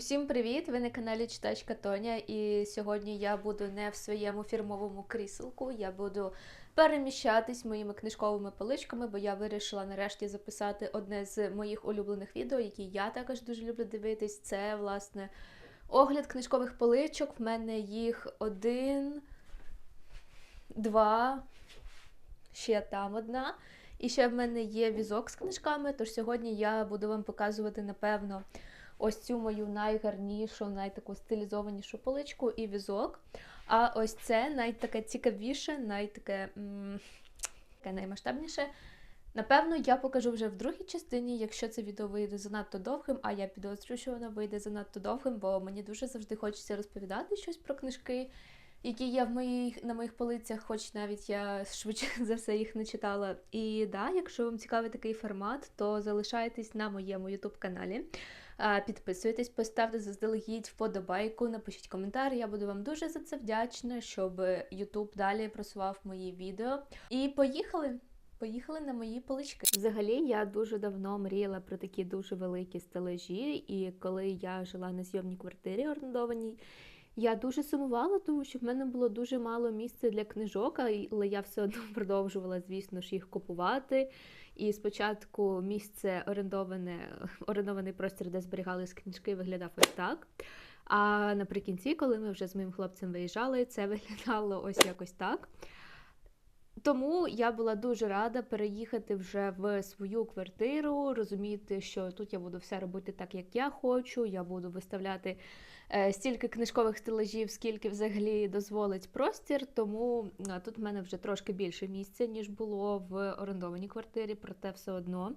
Усім привіт! Ви на каналі Читачка Тоня. І сьогодні я буду не в своєму фірмовому кріселку. Я буду переміщатись моїми книжковими поличками, бо я вирішила нарешті записати одне з моїх улюблених відео, які я також дуже люблю дивитись. Це власне огляд книжкових поличок. В мене їх один, два, ще там одна. І ще в мене є візок з книжками. Тож сьогодні я буду вам показувати, напевно, ось цю мою найгарнішу, найтаку стилізованішу поличку і візок. А ось це найтаке цікавіше, найтаке таке наймасштабніше. Напевно, я покажу вже в другій частині, якщо це відео вийде занадто довгим, а я підозрюю, що воно вийде занадто довгим, бо мені дуже завжди хочеться розповідати щось про книжки, які є в моїх, на моїх полицях, хоч навіть я швидше за все їх не читала. І да, якщо вам цікавий такий формат, то залишайтесь на моєму YouTube каналі. А, Підписуйтесь, поставте заздалегідь вподобайку, напишіть коментар. Я буду вам дуже за це вдячна, щоб YouTube далі просував мої відео. І поїхали! Поїхали на мої полички. Взагалі, я дуже давно мріяла про такі дуже великі стележі, і коли я жила на зйомній квартирі орендованій, я дуже сумувала, тому що в мене було дуже мало місця для книжок, але я все одно продовжувала, звісно ж, їх купувати. І спочатку місце орендоване, орендований простір, де зберігались книжки, виглядав ось так. А наприкінці, коли ми вже з моїм хлопцем виїжджали, це виглядало ось якось так. Тому я була дуже рада переїхати вже в свою квартиру, розуміти, що тут я буду все робити так, як я хочу. Я буду виставляти стільки книжкових стелажів, скільки взагалі дозволить простір. Тому тут в мене вже трошки більше місця, ніж було в орендованій квартирі, проте все одно.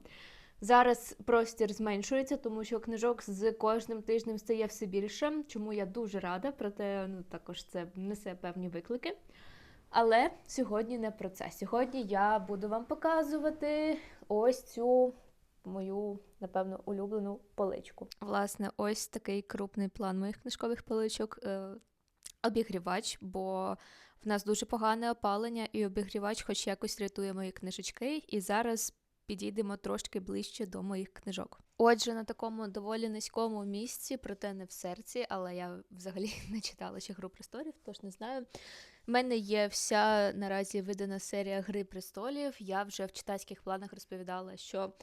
Зараз простір зменшується, тому що книжок з кожним тижнем стає все більше, чому я дуже рада, проте ну, також це несе певні виклики. Але сьогодні не про це. Сьогодні я буду вам показувати ось цю мою, напевно, улюблену поличку. Власне, ось такий крупний план моїх книжкових поличок. Е, Обігрівач, бо в нас дуже погане опалення, і обігрівач, хоч якось рятує мої книжечки. І зараз підійдемо трошки ближче до моїх книжок. Отже, на такому доволі низькому місці, проте не в серці, але я взагалі не читала ще гру престолів, тож не знаю. У мене є вся наразі видана серія Гри престолів. Я вже в читацьких планах розповідала, що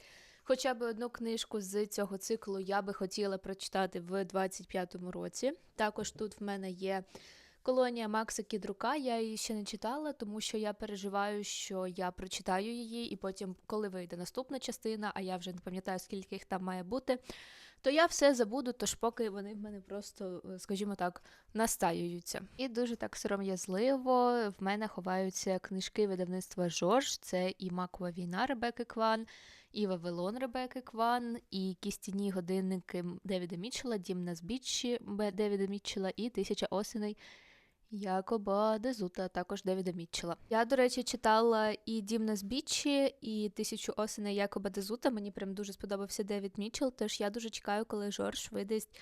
хоча б одну книжку з цього циклу я би хотіла прочитати в 25-му році. Також тут в мене є колонія Макса Кідрука. Я її ще не читала, тому що я переживаю, що я прочитаю її, і потім, коли вийде наступна частина, а я вже не пам'ятаю, скільки їх там має бути. То я все забуду, тож поки вони в мене просто, скажімо так, настаюються. І дуже так сором'язливо в мене ховаються книжки видавництва Жорж. Це і Макова війна Ребекки Кван, і Вавилон Ребекки Кван, і кістяні годинники Девіда Мічела, Дім на збіччі Девіда Мічела і Тисяча осеней. Якоба Дезута, також Девіда Мітчела. Я, до речі, читала і Дім на збіччі, і Тисячу осеней Якоба Дезута. Мені прям дуже сподобався Девід Мітчел, тож я дуже чекаю, коли Жорж видасть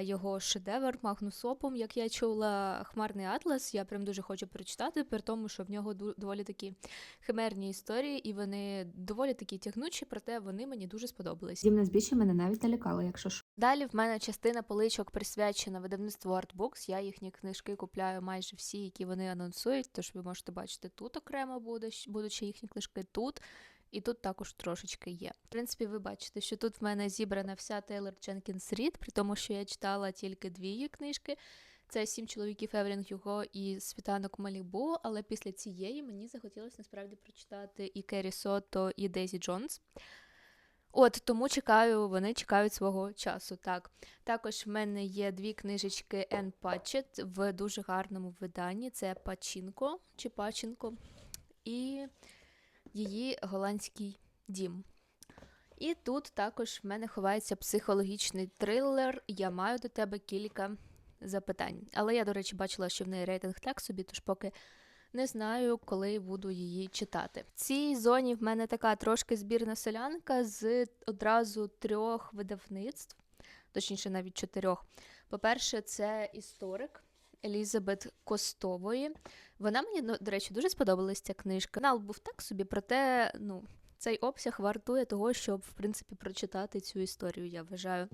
його шедевр Магнус Опум. Як я чула Хмарний Атлас, я прям дуже хочу прочитати, при тому, що в нього доволі такі химерні історії, і вони доволі такі тягнучі, проте вони мені дуже сподобались. Дім на збіччя мене навіть налякало, якщо що. Далі в мене частина поличок присвячена видавництву Artbooks. Я їхні книжки купляю майже всі, які вони анонсують. Тож ви можете бачити тут окремо будуть ще їхні книжки тут. І тут також трошечки є. В принципі, ви бачите, що тут в мене зібрана вся Тейлор Дженкінс Рід, при тому, що я читала тільки дві її книжки. Це сім чоловіків Евелін Юго і Світанок Малібу. Але після цієї мені захотілося насправді прочитати і Керрі Сото, і Дейзі Джонс. От тому чекаю, вони чекають свого часу. Так, також в мене є дві книжечки Енн Патчет в дуже гарному виданні. Це Пачінко чи Пачінко і її голландський дім. І тут також в мене ховається психологічний трилер. Я маю до тебе кілька запитань. Але я, до речі, бачила, що в неї рейтинг так собі, тож поки не знаю, коли буду її читати. В цій зоні в мене така трошки збірна селянка з одразу трьох видавництв, точніше, навіть чотирьох. По-перше, це історик Елізабет Костової. Вона мені, ну, до речі, дуже сподобалась ця книжка. Канал був так собі, проте, ну. цей обсяг вартує того, щоб в принципі прочитати цю історію, я вважаю.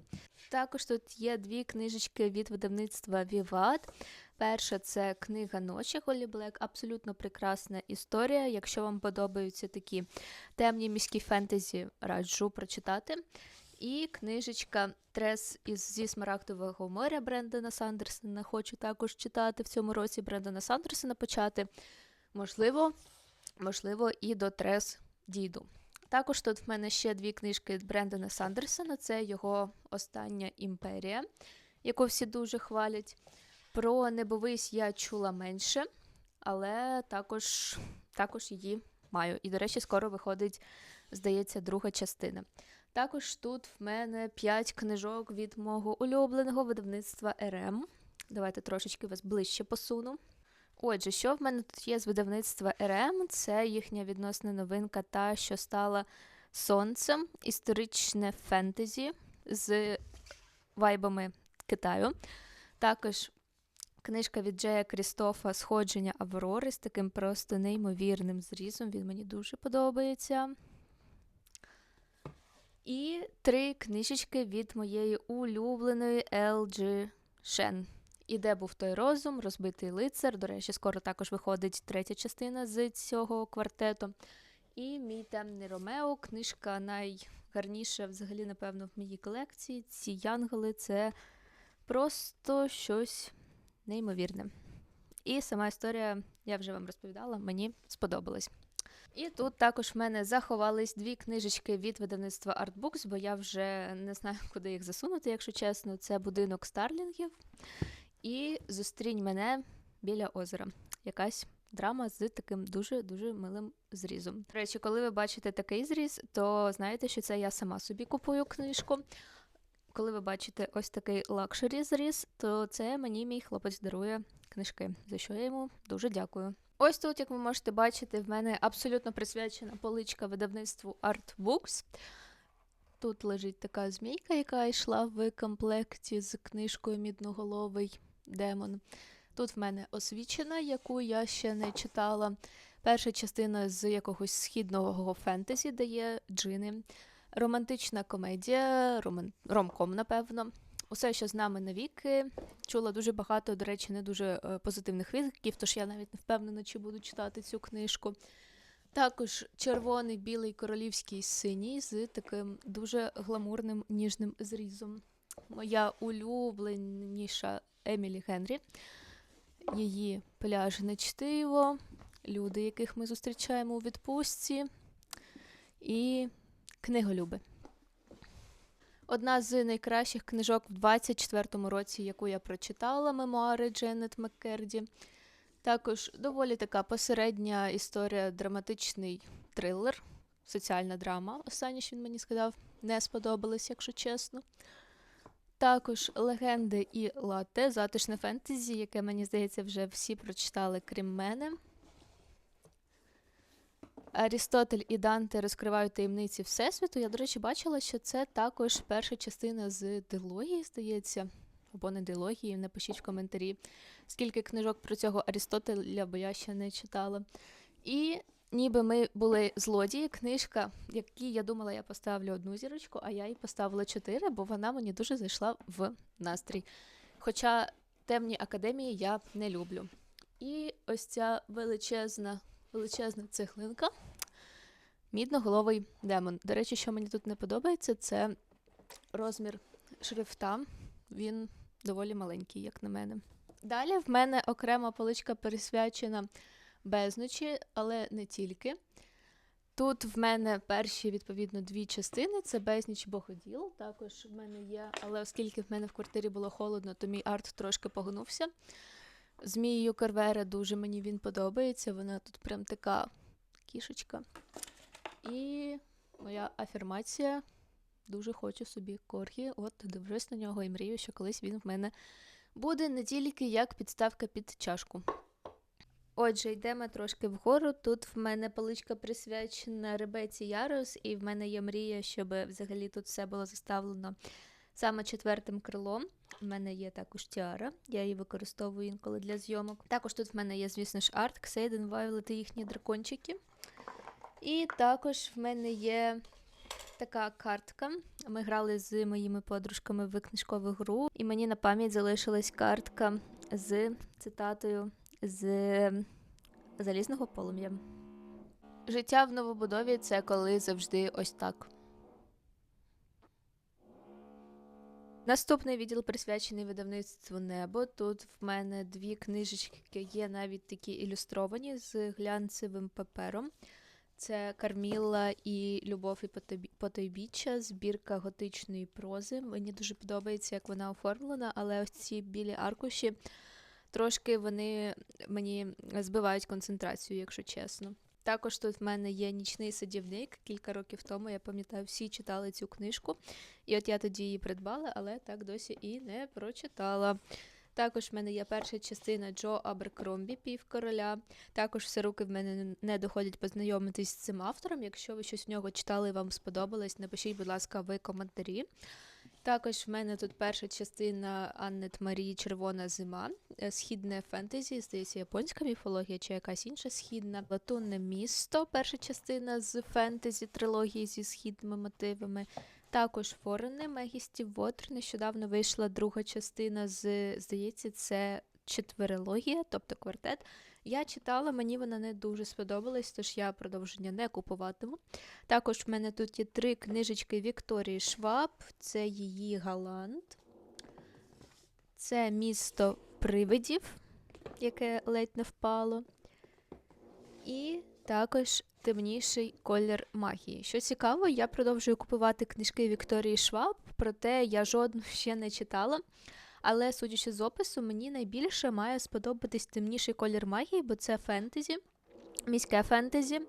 Також тут є дві книжечки від видавництва Віват. Перша це книга ночі Голі Блек, абсолютно прекрасна історія. Якщо вам подобаються такі темні міські фентезі, раджу прочитати. І книжечка Трес із зі Смарагдового моря Брендона Сандерсона. Хочу також читати в цьому році Брендона Сандерсона почати. Можливо, можливо, і до Трес дійду. Також тут в мене ще дві книжки від Брендона Сандерсона. Це його остання імперія, яку всі дуже хвалять. Про небовись я чула менше, але також, також її маю. І, до речі, скоро виходить, здається, друга частина. Також тут в мене 5 книжок від мого улюбленого видавництва РМ. Давайте трошечки вас ближче посуну. Отже, що в мене тут є з видавництва РМ? Це їхня відносна новинка, та що стала сонцем, історичне фентезі з вайбами Китаю. Також книжка від Джея Крістофа Сходження Аврори з таким просто неймовірним зрізом. Він мені дуже подобається. І три книжечки від моєї улюбленої LG Shen. І де був той розум, розбитий лицар. До речі, скоро також виходить третя частина з цього квартету. І мій темний Ромео, книжка найгарніша, взагалі, напевно, в моїй колекції. Ці янголи це просто щось неймовірне. І сама історія, я вже вам розповідала, мені сподобалась. І тут також в мене заховались дві книжечки від видавництва Artbooks, бо я вже не знаю, куди їх засунути, якщо чесно. Це будинок Старлінгів і зустрінь мене біля озера. Якась драма з таким дуже-дуже милим зрізом. До речі, коли ви бачите такий зріз, то знаєте, що це я сама собі купую книжку. Коли ви бачите ось такий лакшері зріз, то це мені мій хлопець дарує книжки, за що я йому дуже дякую. Ось тут, як ви можете бачити, в мене абсолютно присвячена поличка видавництву Artbooks. Тут лежить така змійка, яка йшла в комплекті з книжкою Мідноголовий демон. Тут в мене освічена, яку я ще не читала. Перша частина з якогось східного фентезі, де є джини. Романтична комедія, ромком, напевно. Усе, що з нами навіки. Чула дуже багато, до речі, не дуже е, позитивних відгуків, тож я навіть не впевнена, чи буду читати цю книжку. Також червоний, білий, королівський синій з таким дуже гламурним ніжним зрізом. Моя улюбленіша Емілі Генрі. Її пляжне чтиво, люди, яких ми зустрічаємо у відпустці, і книголюби. Одна з найкращих книжок в 24-му році, яку я прочитала, мемуари Дженнет Маккерді. Також доволі така посередня історія, драматичний трилер, соціальна драма. Останнє, що він мені сказав, не сподобалось, якщо чесно. Також легенди і лате, затишне фентезі, яке, мені здається, вже всі прочитали, крім мене. Арістотель і Данте розкривають таємниці Всесвіту. Я, до речі, бачила, що це також перша частина з дилогії, здається, або не дилогії, напишіть в коментарі, скільки книжок про цього Арістотеля, бо я ще не читала. І ніби ми були злодії, книжка, якій я думала, я поставлю одну зірочку, а я їй поставила чотири, бо вона мені дуже зайшла в настрій. Хоча темні академії я не люблю. І ось ця величезна, величезна цеглинка. Мідноголовий демон. До речі, що мені тут не подобається, це розмір шрифта. Він доволі маленький, як на мене. Далі в мене окрема поличка присвячена безночі, але не тільки. Тут в мене перші, відповідно, дві частини це безніч богоділ. Також в мене є, але оскільки в мене в квартирі було холодно, то мій арт трошки погнувся. Змією Карвера дуже мені він подобається. Вона тут прям така кішечка. І моя афірмація. Дуже хочу собі коргі. От дивлюсь на нього і мрію, що колись він в мене буде не тільки як підставка під чашку. Отже, йдемо трошки вгору. Тут в мене поличка присвячена Ребеці Ярос, і в мене є мрія, щоб взагалі тут все було заставлено саме четвертим крилом. У мене є також тіара, я її використовую інколи для зйомок. Також тут в мене є, звісно ж, арт, Ксейден, Вайлет і їхні дракончики. І також в мене є така картка. Ми грали з моїми подружками в книжкову гру, і мені на пам'ять залишилась картка з цитатою з залізного полум'я. Життя в новобудові це коли завжди ось так. Наступний відділ присвячений видавництву небо. Тут в мене дві книжечки, є навіть такі ілюстровані з глянцевим папером. Це Карміла і Любов і потойбіччя, збірка готичної прози. Мені дуже подобається, як вона оформлена, але ось ці білі аркуші трошки вони мені збивають концентрацію, якщо чесно. Також тут в мене є нічний садівник. Кілька років тому я пам'ятаю, всі читали цю книжку. І от я тоді її придбала, але так досі і не прочитала. Також в мене є перша частина Джо Аберкромбі Пів короля. Також все руки в мене не- доходять познайомитись з цим автором. Якщо ви щось в нього читали і вам сподобалось, напишіть, будь ласка, в коментарі. Також в мене тут перша частина Аннет Марії Червона зима, е, східне фентезі, здається, японська міфологія чи якась інша східна. Латунне місто, перша частина з фентезі трилогії зі східними мотивами. Також Форени Мегісті Вотр. Нещодавно вийшла друга частина з, здається, це четверилогія, тобто квартет. Я читала, мені вона не дуже сподобалась, тож я продовження не купуватиму. Також в мене тут є три книжечки Вікторії Шваб, це її Галант, це місто привидів, яке ледь не впало. І також темніший колір магії. Що цікаво, я продовжую купувати книжки Вікторії Шваб, проте я жодну ще не читала. Але судячи з опису, мені найбільше має сподобатись темніший колір магії, бо це фентезі, міське фентезі,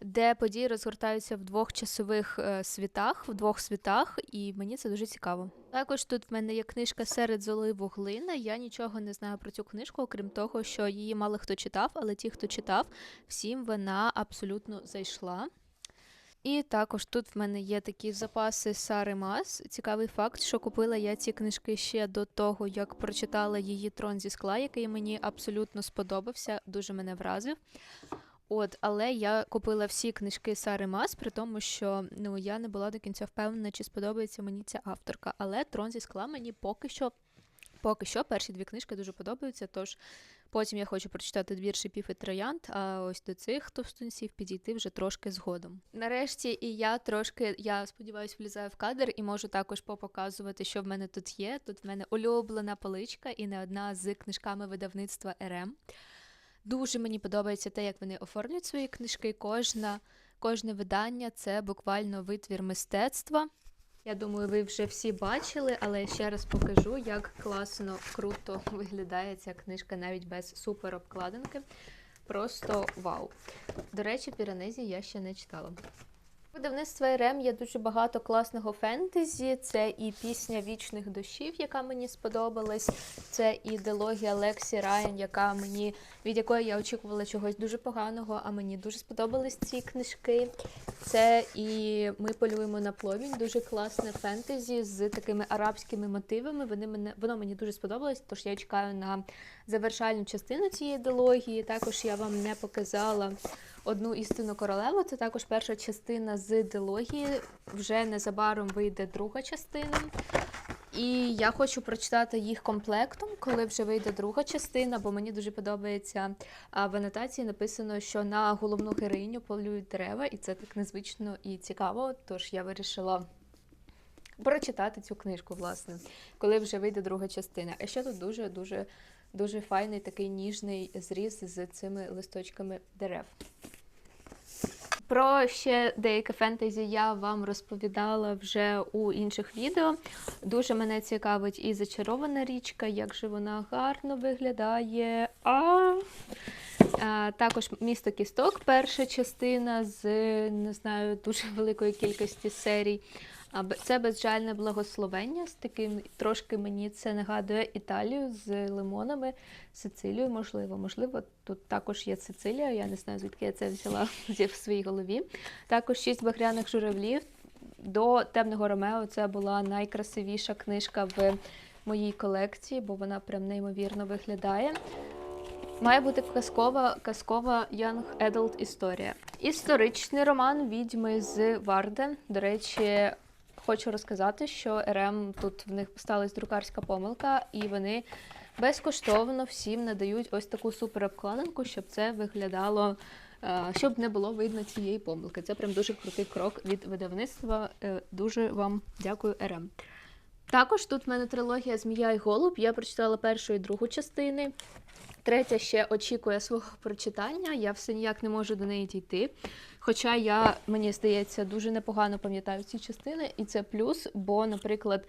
де події розгортаються в двох часових е, світах, в двох світах, і мені це дуже цікаво. Також тут в мене є книжка Серед золи вуглина. Я нічого не знаю про цю книжку, окрім того, що її мало хто читав, але ті, хто читав, всім вона абсолютно зайшла. І також тут в мене є такі запаси Сари Мас. Цікавий факт, що купила я ці книжки ще до того, як прочитала її трон зі скла, який мені абсолютно сподобався, дуже мене вразив. От, але я купила всі книжки Сари Мас, при тому, що ну я не була до кінця впевнена, чи сподобається мені ця авторка. Але трон зі скла мені поки що, поки що перші дві книжки дуже подобаються. Тож потім я хочу прочитати двір шипів і троянд, а ось до цих товстунців підійти вже трошки згодом. Нарешті і я трошки, я сподіваюся, влізаю в кадр і можу також попоказувати, що в мене тут є. Тут в мене улюблена поличка і не одна з книжками видавництва РМ. Дуже мені подобається те, як вони оформлюють свої книжки. Кожна, кожне видання це буквально витвір мистецтва. Я думаю, ви вже всі бачили, але ще раз покажу, як класно, круто виглядає ця книжка навіть без супер обкладинки. Просто вау. До речі, Піранезі я ще не читала. Видавництва РМ є дуже багато класного фентезі. Це і пісня вічних душів, яка мені сподобалась. Це і дилогія Лексі Райан, яка мені від якої я очікувала чогось дуже поганого, а мені дуже сподобались ці книжки. Це і ми полюємо на пломінь, дуже класне фентезі з такими арабськими мотивами. Вони мене воно мені дуже сподобалось, тож я чекаю на завершальну частину цієї дилогії. Також я вам не показала одну істину королеву. Це також перша частина з дилогії. Вже незабаром вийде друга частина. І я хочу прочитати їх комплектом, коли вже вийде друга частина, бо мені дуже подобається. В анотації написано, що на головну героїню полюють дерева, і це так незвично і цікаво. Тож я вирішила прочитати цю книжку, власне, коли вже вийде друга частина. А ще тут дуже дуже дуже файний такий ніжний зріз з цими листочками дерев. Про ще деяке фентезі я вам розповідала вже у інших відео. Дуже мене цікавить і зачарована річка, як же вона гарно виглядає. А, також місто Кісток, перша частина з не знаю, дуже великої кількості серій. А Це безжальне благословення з таким трошки мені це нагадує Італію з лимонами, Сицилію, можливо. Можливо, тут також є Сицилія. Я не знаю, звідки я це взяла в своїй голові. Також шість багряних журавлів. До темного Ромео це була найкрасивіша книжка в моїй колекції, бо вона прям неймовірно виглядає. Має бути казкова, казкова Young Adult історія. Історичний роман Відьми з Варден. До речі, хочу розказати, що РМ тут в них сталася друкарська помилка, і вони безкоштовно всім надають ось таку супер щоб це виглядало, е, щоб не було видно цієї помилки. Це прям дуже крутий крок від видавництва. Е, Дуже вам дякую, РМ. Також тут в мене трилогія Змія і Голуб. Я прочитала першу і другу частини. Третя ще очікує свого прочитання. Я все ніяк не можу до неї дійти. Хоча я, мені здається, дуже непогано пам'ятаю ці частини, і це плюс, бо, наприклад,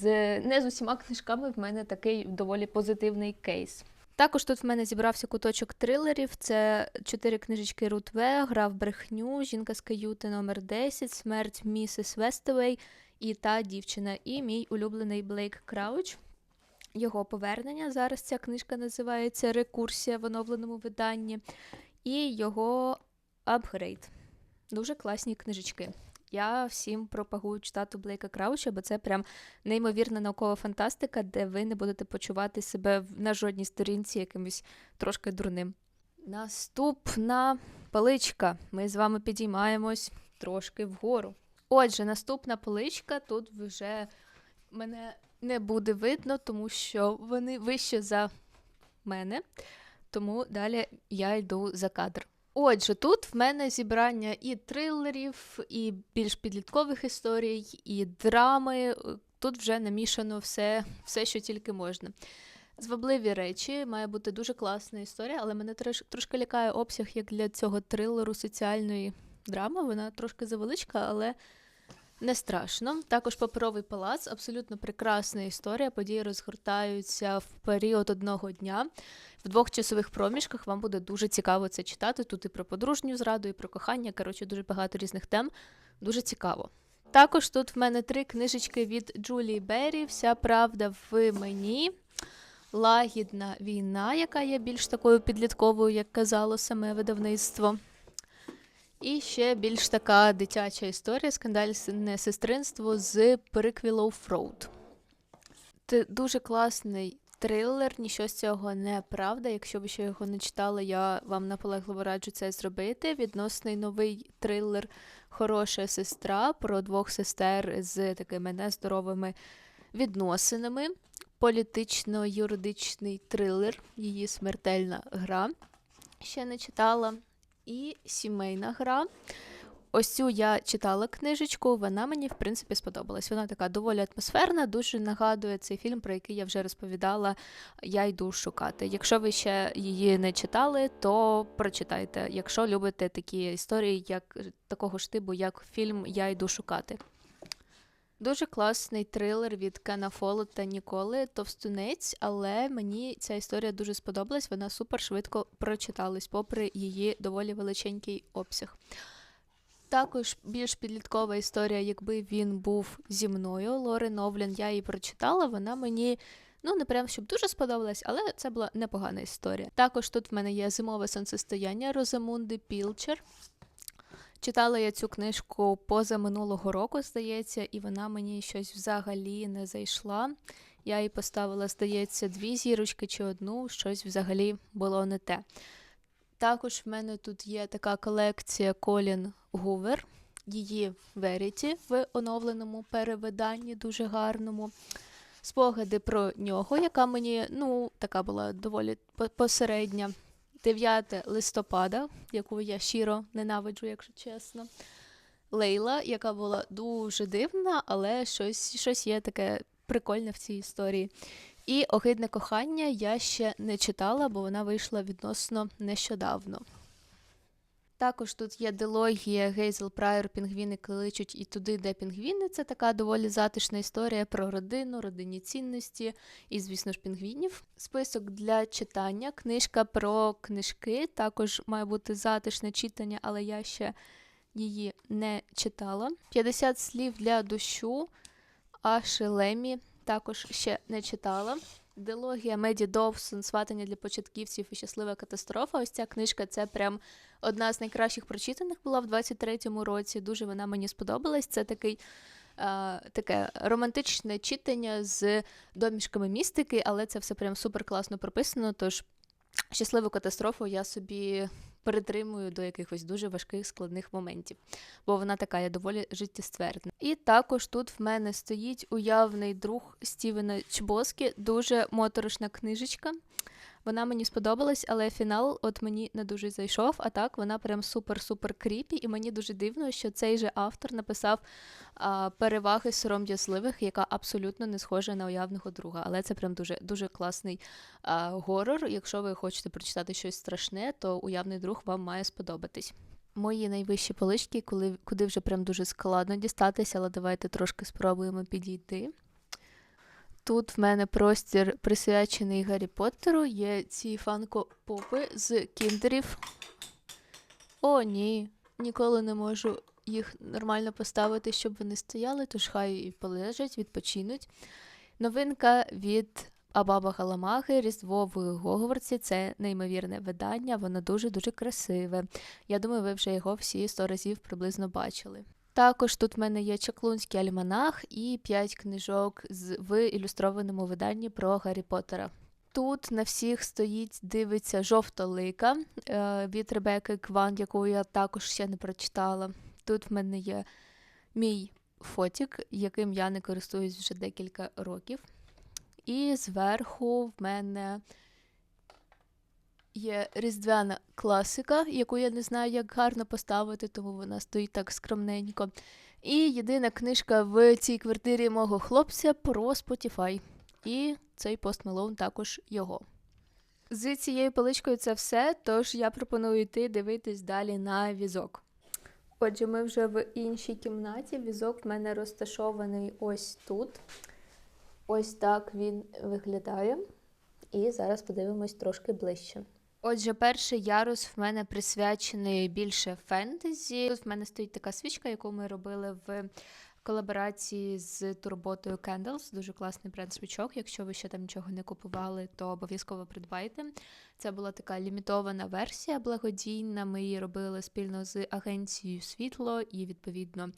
з не з усіма книжками в мене такий доволі позитивний кейс. Також тут в мене зібрався куточок трилерів. Це чотири книжечки Рут В, Гра в брехню, Жінка з каюти номер 10, Смерть місіс Вестевей і та дівчина. І мій улюблений Блейк Крауч. Його повернення. Зараз ця книжка називається Рекурсія в оновленому виданні. І його апгрейд. Дуже класні книжечки. Я всім пропагую читати Блейка Крауча, бо це прям неймовірна наукова фантастика, де ви не будете почувати себе на жодній сторінці якимось трошки дурним. Наступна поличка. Ми з вами підіймаємось трошки вгору. Отже, наступна поличка тут вже мене не буде видно, тому що вони вище за мене. Тому далі я йду за кадр. Отже, тут в мене зібрання і трилерів, і більш підліткових історій, і драми. Тут вже намішано все, все що тільки можна. Звабливі речі, має бути дуже класна історія, але мене трош, трошки лякає обсяг як для цього трилеру соціальної драми. Вона трошки завеличка, але не страшно. Також паперовий палац, абсолютно прекрасна історія. Події розгортаються в період одного дня. В двох часових проміжках вам буде дуже цікаво це читати. Тут і про подружню зраду, і про кохання. Коротше, дуже багато різних тем. Дуже цікаво. Також тут в мене три книжечки від Джулії Беррі. Вся правда в мені. Лагідна війна, яка є більш такою підлітковою, як казало саме видавництво. І ще більш така дитяча історія скандальне сестринство з приквілов Фроуд. Це дуже класний трилер, нічого з цього не правда. Якщо ви ще його не читали, я вам наполегливо раджу це зробити. Відносний новий трилер Хороша сестра про двох сестер з такими нездоровими відносинами. Політично-юридичний трилер, її смертельна гра. Ще не читала. І сімейна гра. Ось цю я читала книжечку, вона мені, в принципі, сподобалась. Вона така доволі атмосферна, дуже нагадує цей фільм, про який я вже розповідала. Я йду шукати. Якщо ви ще її не читали, то прочитайте. Якщо любите такі історії, як такого ж типу, як фільм Я йду шукати. Дуже класний трилер від Кена Фолу та Ніколи Товстунець, але мені ця історія дуже сподобалась. Вона супер швидко прочиталась, попри її доволі величенький обсяг. Також більш підліткова історія, якби він був зі мною. Лори Новлін, я її прочитала. Вона мені ну не прям щоб дуже сподобалась, але це була непогана історія. Також тут в мене є зимове сонцестояння Розамунди Пілчер. Читала я цю книжку поза минулого року, здається, і вона мені щось взагалі не зайшла. Я їй поставила, здається, дві зірочки чи одну, щось взагалі було не те. Також в мене тут є така колекція Колін Гувер, її Веріті в оновленому перевиданні, дуже гарному. Спогади про нього, яка мені ну, така була доволі по- посередня. 9 листопада, яку я щиро ненавиджу, якщо чесно. Лейла, яка була дуже дивна, але щось, щось є таке прикольне в цій історії. І Огидне кохання я ще не читала, бо вона вийшла відносно нещодавно. Також тут є дилогія Гейзел Прайор Пінгвіни кличуть і туди, де пінгвіни. Це така доволі затишна історія про родину, родинні цінності і, звісно ж, пінгвінів. Список для читання, книжка про книжки. Також має бути затишне читання, але я ще її не читала. 50 слів для дощу. Аші Лемі також ще не читала. Дилогія Меді Довсон, сватання для початківців і щаслива катастрофа. Ось ця книжка це прям одна з найкращих прочитаних була в 23-му році. Дуже вона мені сподобалась. Це такий. е, Таке романтичне читання з домішками містики, але це все прям супер класно прописано. Тож щасливу катастрофу я собі перетримую до якихось дуже важких складних моментів, бо вона така є доволі життєствердна. І також тут в мене стоїть уявний друг Стівена Чбоскі, дуже моторошна книжечка. Вона мені сподобалась, але фінал от мені не дуже зайшов. А так вона прям супер-супер кріпі, і мені дуже дивно, що цей же автор написав а, переваги сором'язливих, яка абсолютно не схожа на уявного друга. Але це прям дуже дуже класний а, горор. Якщо ви хочете прочитати щось страшне, то уявний друг вам має сподобатись. Мої найвищі полички, коли, куди вже прям дуже складно дістатися, але давайте трошки спробуємо підійти. Тут в мене простір присвячений Гаррі Поттеру. Є ці фанко-попи з кіндерів. О, ні. Ніколи не можу їх нормально поставити, щоб вони стояли, тож хай і полежать, відпочинуть. Новинка від Абаба Галамаги Різдво в Гогвартсі. Це неймовірне видання, воно дуже-дуже красиве. Я думаю, ви вже його всі 100 разів приблизно бачили. Також тут в мене є чаклунський альманах і 5 книжок з, в ілюстрованому виданні про Гаррі Поттера. Тут на всіх стоїть, дивиться жовта лика е, від Ребекки Кван, яку я також ще не прочитала. Тут в мене є мій фотік, яким я не користуюсь вже декілька років. І зверху в мене є різдвяна класика, яку я не знаю, як гарно поставити, тому вона стоїть так скромненько. І єдина книжка в цій квартирі мого хлопця про Spotify. І цей пост Мелоун також його. З цією поличкою це все, тож я пропоную йти дивитись далі на візок. Отже, ми вже в іншій кімнаті. Візок в мене розташований ось тут. Ось так він виглядає. І зараз подивимось трошки ближче. Отже, перший ярус в мене присвячений більше фентезі. Тут в мене стоїть така свічка, яку ми робили в колаборації з турботою Candles. Дуже класний бренд свічок. Якщо ви ще там нічого не купували, то обов'язково придбайте. Це була така лімітована версія благодійна. Ми її робили спільно з агенцією Світло і відповідно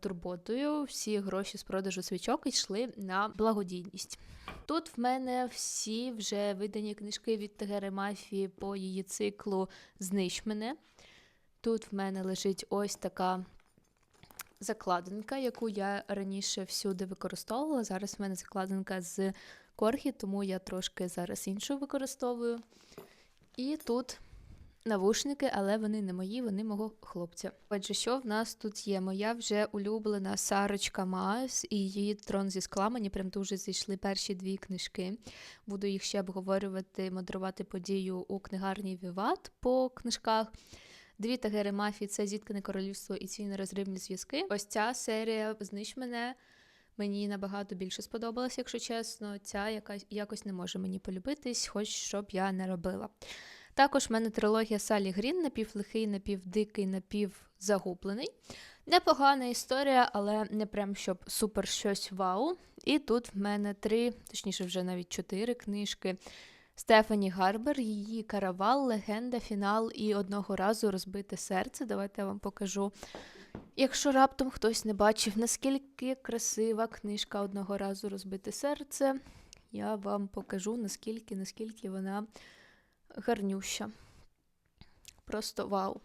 турботою. Всі гроші з продажу свічок йшли на благодійність. Тут в мене всі вже видані книжки від Тегери Мафії по її циклу Знищ мене. Тут в мене лежить ось така закладинка, яку я раніше всюди використовувала. Зараз в мене закладинка з коргі, тому я трошки зараз іншу використовую. І тут навушники, але вони не мої, вони мого хлопця. Отже, що в нас тут є? Моя вже улюблена Сарочка Маас і її трон зі скла. Мені прям дуже зайшли перші дві книжки. Буду їх ще обговорювати, модерувати подію у книгарні Віват по книжках. Дві тагери мафії це зіткане королівство і ці нерозривні зв'язки. Ось ця серія знищ мене. Мені набагато більше сподобалась, якщо чесно. Ця якась якось не може мені полюбитись, хоч щоб я не робила. Також в мене трилогія Салі Грін, напівлихий, напівдикий, напівзагублений. Непогана історія, але не прям щоб супер щось вау. І тут в мене три, точніше, вже навіть чотири книжки. Стефані Гарбер, її каравал, легенда, фінал і одного разу розбите серце. Давайте я вам покажу. Якщо раптом хтось не бачив, наскільки красива книжка одного разу розбите серце, я вам покажу, наскільки, наскільки вона гарнюща. Просто вау.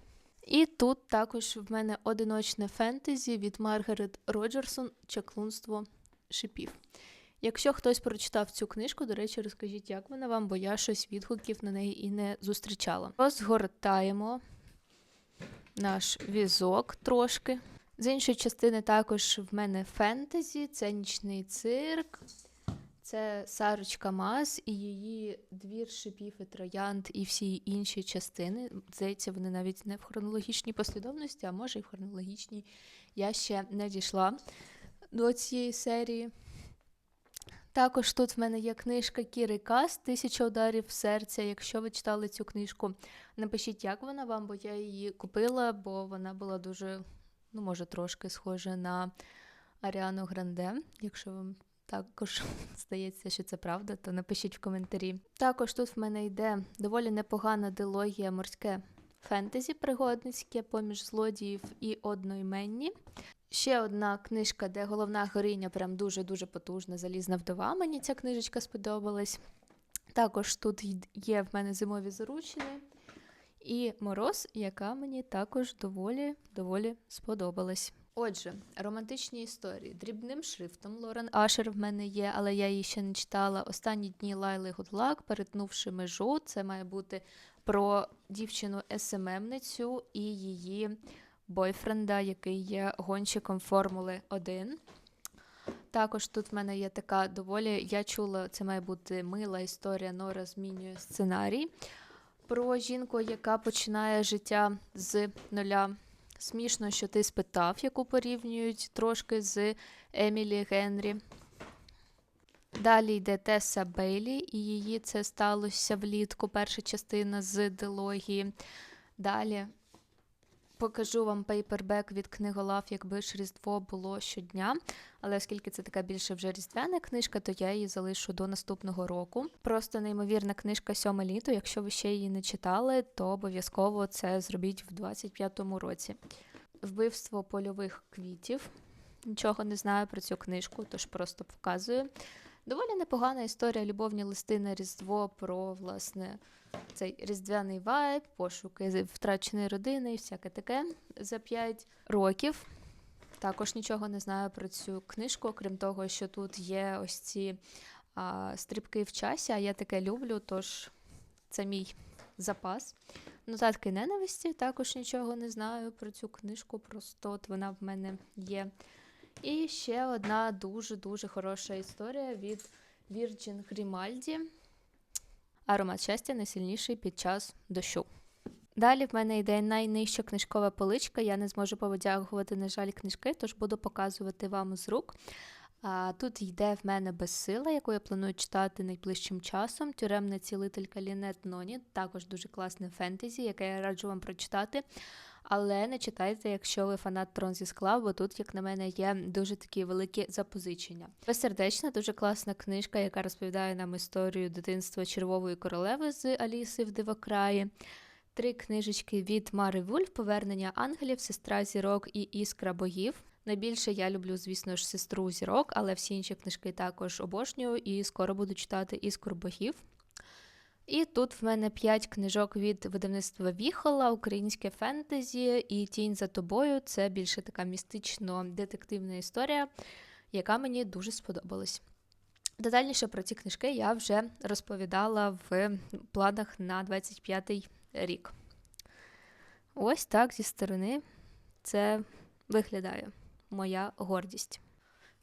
І тут також в мене одиночне фентезі від Маргарет Роджерсон Чаклунство шипів. Якщо хтось прочитав цю книжку, до речі, розкажіть, як вона вам, бо я щось відгуків на неї і не зустрічала. Розгортаємо наш візок трошки. З іншої частини також в мене фентезі, це нічний цирк, це Сарочка Мас і її двір шипів і троянд і всі інші частини. Здається, вони навіть не в хронологічній послідовності, а може і в хронологічній. Я ще не дійшла до цієї серії. Також тут в мене є книжка Кіри Кас Тисяча ударів серця. Якщо ви читали цю книжку, напишіть, як вона вам, бо я її купила, бо вона була дуже, ну, може, трошки схожа на Аріану Гранде. Якщо вам також здається, що це правда, то напишіть в коментарі. Також тут в мене йде доволі непогана дилогія морське фентезі пригодницьке поміж злодіїв і одноіменні. Ще одна книжка, де головна героїня прям дуже-дуже потужна, залізна вдова. Мені ця книжечка сподобалась. Також тут є в мене зимові заручини. І мороз, яка мені також доволі доволі сподобалась. Отже, романтичні історії. Дрібним шрифтом Лорен Ашер в мене є, але я її ще не читала. Останні дні Лайли Гудлак, перетнувши межу. Це має бути про дівчину СММницю і її бойфренда, який є гонщиком Формули 1. Також тут в мене є така доволі, я чула, це має бути мила історія, Нора змінює сценарій про жінку, яка починає життя з нуля. Смішно, що ти спитав, яку порівнюють трошки з Емілі Генрі. Далі йде Теса Бейлі, і її це сталося влітку, перша частина з дилогії. Далі покажу вам пейпербек від книголав, якби ж Різдво було щодня. Але оскільки це така більше вже різдвяна книжка, то я її залишу до наступного року. Просто неймовірна книжка сьоме літо. Якщо ви ще її не читали, то обов'язково це зробіть в 25-му році. Вбивство польових квітів. Нічого не знаю про цю книжку, тож просто показую. Доволі непогана історія любовні листи на Різдво про власне цей різдвяний вайб, пошуки втраченої родини і всяке таке за 5 років. Також нічого не знаю про цю книжку, окрім того, що тут є ось ці а, стрибки в часі, а я таке люблю, тож це мій запас. Нотатки ненависті, також нічого не знаю про цю книжку, просто от вона в мене є. І ще одна дуже-дуже хороша історія від Вірджін Грімальді. Аромат щастя найсильніший під час дощу. Далі в мене йде найнижча книжкова поличка. Я не зможу повитягувати, на жаль, книжки, тож буду показувати вам з рук. Тут йде в мене безсила, яку я планую читати найближчим часом. Тюремна цілителька Лінет Ноні, також дуже класне фентезі, яке я раджу вам прочитати. Але не читайте, якщо ви фанат Трон зі скла, бо тут, як на мене, є дуже такі великі запозичення. Безсердечна, дуже класна книжка, яка розповідає нам історію дитинства червової королеви з Аліси в Дивокраї. Три книжечки від Мари Вульф, Повернення ангелів, Сестра зірок і Іскра богів. Найбільше я люблю, звісно ж, сестру зірок, але всі інші книжки також обожнюю і скоро буду читати Іскру богів. І тут в мене п'ять книжок від видавництва Віхола, українське фентезі і Тінь за тобою. Це більше така містично-детективна історія, яка мені дуже сподобалась. Детальніше про ці книжки я вже розповідала в планах на 25-й рік. Ось так зі сторони це виглядає моя гордість.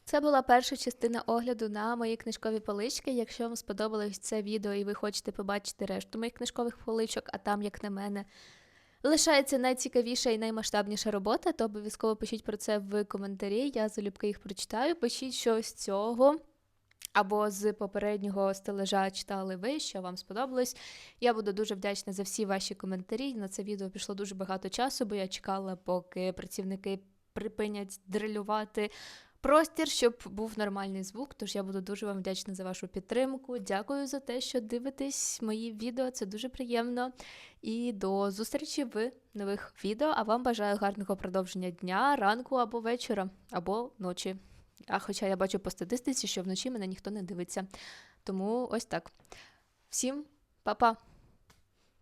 Це була перша частина огляду на мої книжкові полички. Якщо вам сподобалось це відео і ви хочете побачити решту моїх книжкових поличок, а там, як на мене, лишається найцікавіша і наймасштабніша робота, то обов'язково пишіть про це в коментарі. Я залюбки їх прочитаю. Пишіть, що з цього. Або з попереднього стележа читали ви, що вам сподобалось. Я буду дуже вдячна за всі ваші коментарі. На це відео пішло дуже багато часу, бо я чекала, поки працівники припинять дрилювати простір, щоб був нормальний звук. Тож я буду дуже вам вдячна за вашу підтримку. Дякую за те, що дивитесь мої відео. Це дуже приємно. І до зустрічі в нових відео. А вам бажаю гарного продовження дня, ранку або вечора, або ночі. А хоча я бачу по статистиці, що вночі мене ніхто не дивиться. Тому ось так. Всім па-па!